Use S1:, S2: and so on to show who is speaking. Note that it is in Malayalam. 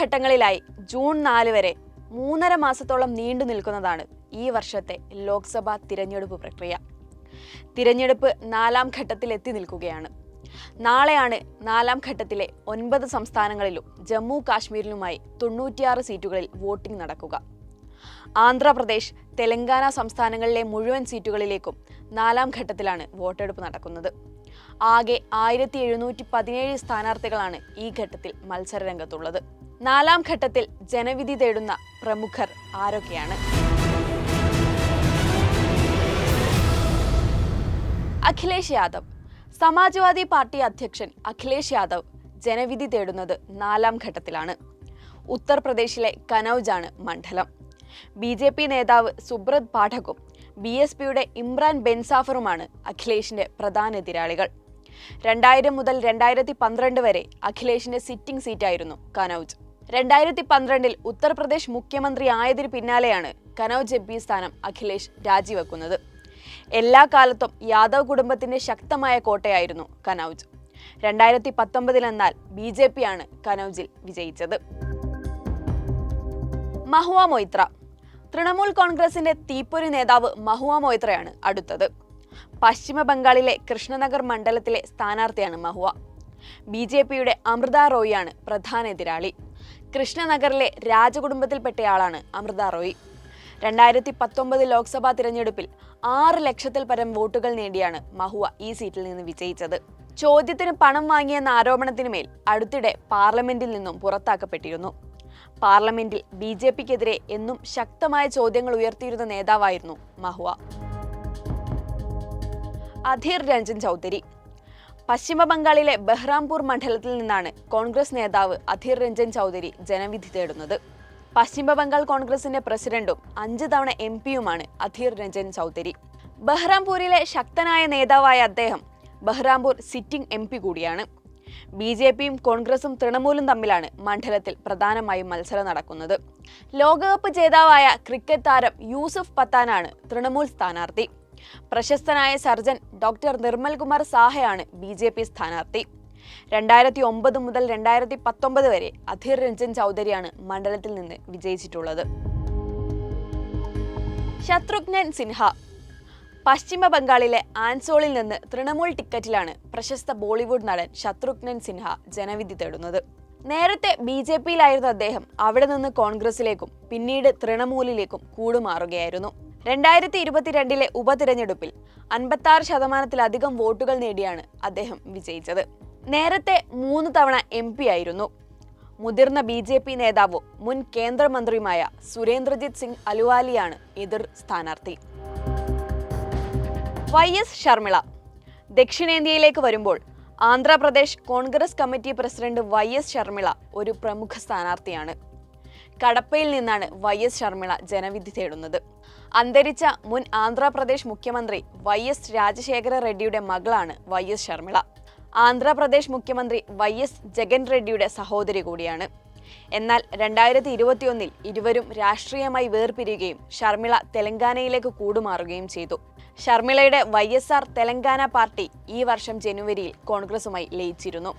S1: ഘട്ടങ്ങളിലായി ജൂൺ നാല് വരെ മൂന്നര മാസത്തോളം നീണ്ടു നിൽക്കുന്നതാണ് ഈ വർഷത്തെ ലോക്സഭാ തിരഞ്ഞെടുപ്പ് പ്രക്രിയ. തിരഞ്ഞെടുപ്പ് നാലാം ഘട്ടത്തിൽ എത്തി നിൽക്കുകയാണ്. നാളെയാണ് നാലാം ഘട്ടത്തിലെ ഒൻപത് സംസ്ഥാനങ്ങളിലും ജമ്മു കാശ്മീരിലുമായി തൊണ്ണൂറ്റിയാറ് സീറ്റുകളിൽ വോട്ടിംഗ് നടക്കുക. ആന്ധ്രാപ്രദേശ് തെലങ്കാന സംസ്ഥാനങ്ങളിലെ മുഴുവൻ സീറ്റുകളിലേക്കും നാലാം ഘട്ടത്തിലാണ് വോട്ടെടുപ്പ് നടക്കുന്നത്. ആകെ ആയിരത്തി എഴുന്നൂറ്റി പതിനേഴ് സ്ഥാനാർത്ഥികളാണ് ഈ ഘട്ടത്തിൽ മത്സരരംഗത്തുള്ളത്. നാലാം ഘട്ടത്തിൽ ജനവിധി തേടുന്ന പ്രമുഖർ ആരൊക്കെയാണ്? അഖിലേഷ് യാദവ്. സമാജ്വാദി പാർട്ടി അധ്യക്ഷൻ അഖിലേഷ് യാദവ് ജനവിധി തേടുന്നത് നാലാം ഘട്ടത്തിലാണ്. ഉത്തർപ്രദേശിലെ കനൌജാണ് മണ്ഡലം. ബി ജെ പി നേതാവ് സുബ്രത് പാഠകും ബി എസ് പിയുടെ ഇമ്രാൻ ബെൻസാഫറുമാണ് അഖിലേഷിന്റെ പ്രധാന എതിരാളികൾ. രണ്ടായിരം മുതൽ രണ്ടായിരത്തി പന്ത്രണ്ട് വരെ അഖിലേഷിന്റെ സിറ്റിംഗ് സീറ്റായിരുന്നു കനൌജ്. രണ്ടായിരത്തി പന്ത്രണ്ടിൽ ഉത്തർപ്രദേശ് മുഖ്യമന്ത്രി ആയതിന് പിന്നാലെയാണ് കനൗജ് പി സ്ഥാനം അഖിലേഷ് രാജിവെക്കുന്നത്. എല്ലാ കാലത്തും യാദവ് കുടുംബത്തിന്റെ ശക്തമായ കോട്ടയായിരുന്നു കനൗജ്. രണ്ടായിരത്തി പത്തൊമ്പതിൽ എന്നാൽ ബി ജെ പിയാണ് കനൌജിൽ വിജയിച്ചത്. മഹുവ മൊയ്ത്ര. തൃണമൂൽ കോൺഗ്രസിന്റെ തീപ്പൊരി നേതാവ് മഹുവ മൊയ്ത്രയാണ് അടുത്തത്. പശ്ചിമ ബംഗാളിലെ കൃഷ്ണനഗർ മണ്ഡലത്തിലെ സ്ഥാനാർത്ഥിയാണ് മഹുവ. ബി ജെ പിയുടെ അമൃത റോയിയാണ് പ്രധാന എതിരാളി. കൃഷ്ണനഗറിലെ രാജകുടുംബത്തിൽപ്പെട്ടയാളാണ് അമൃത റോയി. രണ്ടായിരത്തി പത്തൊമ്പത് ലോക്സഭാ തിരഞ്ഞെടുപ്പിൽ ആറ് ലക്ഷത്തിൽ പരം വോട്ടുകൾ നേടിയാണ് മഹുവ ഈ സീറ്റിൽ നിന്ന് വിജയിച്ചത്. ചോദ്യത്തിന് പണം വാങ്ങിയെന്ന ആരോപണത്തിന് മേൽ അടുത്തിടെ പാർലമെന്റിൽ നിന്നും പുറത്താക്കപ്പെട്ടിരുന്നു. പാർലമെന്റിൽ ബി ജെ പിക്കെതിരെ എന്നും ശക്തമായ ചോദ്യങ്ങൾ ഉയർത്തിയിരുന്ന നേതാവായിരുന്നു മഹുവ. അധീർ രഞ്ജൻ ചൗധരി. പശ്ചിമ ബംഗാളിലെ ബഹ്റാംപൂർ മണ്ഡലത്തിൽ നിന്നാണ് കോൺഗ്രസ് നേതാവ് അധീർ രഞ്ജൻ ചൗധരി ജനവിധി തേടുന്നത്. പശ്ചിമ ബംഗാൾ കോൺഗ്രസിന്റെ പ്രസിഡന്റും അഞ്ച് തവണ എം പിയുമാണ് അധീർ രഞ്ജൻ ചൗധരി. ബഹ്റാംപൂരിലെ ശക്തനായ നേതാവായ അദ്ദേഹം ബഹ്റാംപൂർ സിറ്റിംഗ് എം കൂടിയാണ്. ബി ജെ പിയും കോൺഗ്രസും തൃണമൂലും തമ്മിലാണ് മണ്ഡലത്തിൽ പ്രധാനമായും മത്സരം നടക്കുന്നത്. ലോകകപ്പ് ജേതാവായ ക്രിക്കറ്റ് താരം യൂസഫ് പത്താനാണ് തൃണമൂൽ സ്ഥാനാർത്ഥി. പ്രശസ്തനായ സർജൻ ഡോക്ടർ നിർമ്മൽ കുമാർ സാഹയാണ് ബി ജെ പി സ്ഥാനാർത്ഥി. രണ്ടായിരത്തി ഒമ്പത് മുതൽ രണ്ടായിരത്തി പത്തൊമ്പത് വരെ അധീർ രഞ്ജൻ ചൗധരിയാണ് മണ്ഡലത്തിൽ നിന്ന് വിജയിച്ചിട്ടുള്ളത്. ശത്രുഘ്നൻ സിൻഹ പശ്ചിമ ബംഗാളിലെ ആൻസോളിൽ നിന്ന് തൃണമൂൽ ടിക്കറ്റിലാണ് പ്രശസ്ത ബോളിവുഡ് നടൻ ശത്രുഘ്നൻ സിൻഹ ജനവിധി തേടുന്നത്. നേരത്തെ ബി ജെ പിയിലായിരുന്ന അദ്ദേഹം അവിടെ നിന്ന് കോൺഗ്രസിലേക്കും പിന്നീട് തൃണമൂലിലേക്കും കൂടുമാറുകയായിരുന്നു രണ്ടായിരത്തി ഇരുപത്തിരണ്ടിലെ ഉപതിരഞ്ഞെടുപ്പിൽ അൻപത്തി ശതമാനത്തിലധികം വോട്ടുകൾ നേടിയാണ് അദ്ദേഹം വിജയിച്ചത്. നേരത്തെ മൂന്ന് തവണ എം പി ആയിരുന്നു. മുതിർന്ന ബി ജെ പി നേതാവും മുൻ കേന്ദ്രമന്ത്രിയുമായ സുരേന്ദ്രജിത് സിംഗ് അലുവാലിയാണ് എതിർ സ്ഥാനാർത്ഥി. വൈ എസ് ശർമിള ദക്ഷിണേന്ത്യയിലേക്ക് വരുമ്പോൾ Andhra Pradesh Congress committee president Y S Sharmila ഒരു പ്രമുഖ സ്ഥാനാർത്ഥിയാണ്. കടപ്പയിൽ നിന്നാണ് വൈ എസ് ശർമിള ജനവിധി തേടുന്നത്. അന്തരിച്ച മുൻ ആന്ധ്രാപ്രദേശ് മുഖ്യമന്ത്രി വൈ എസ് രാജശേഖര റെഡ്ഡിയുടെ മകളാണ് വൈ എസ് ശർമിള ആന്ധ്രാപ്രദേശ് മുഖ്യമന്ത്രി വൈ എസ് ജഗൻ റെഡ്ഡിയുടെ സഹോദരി കൂടിയാണ്. എന്നാൽ രണ്ടായിരത്തി ഇരുപത്തിയൊന്നിൽ ഇരുവരും രാഷ്ട്രീയമായി വേർപിരിയുകയും ഷർമിള തെലങ്കാനയിലേക്ക് കൂടുമാറുകയും ചെയ്തു. ഷർമിളയുടെ Y S R Telangana party ഈ വർഷം ജനുവരിയിൽ കോൺഗ്രസുമായി ലയിച്ചിരുന്നു.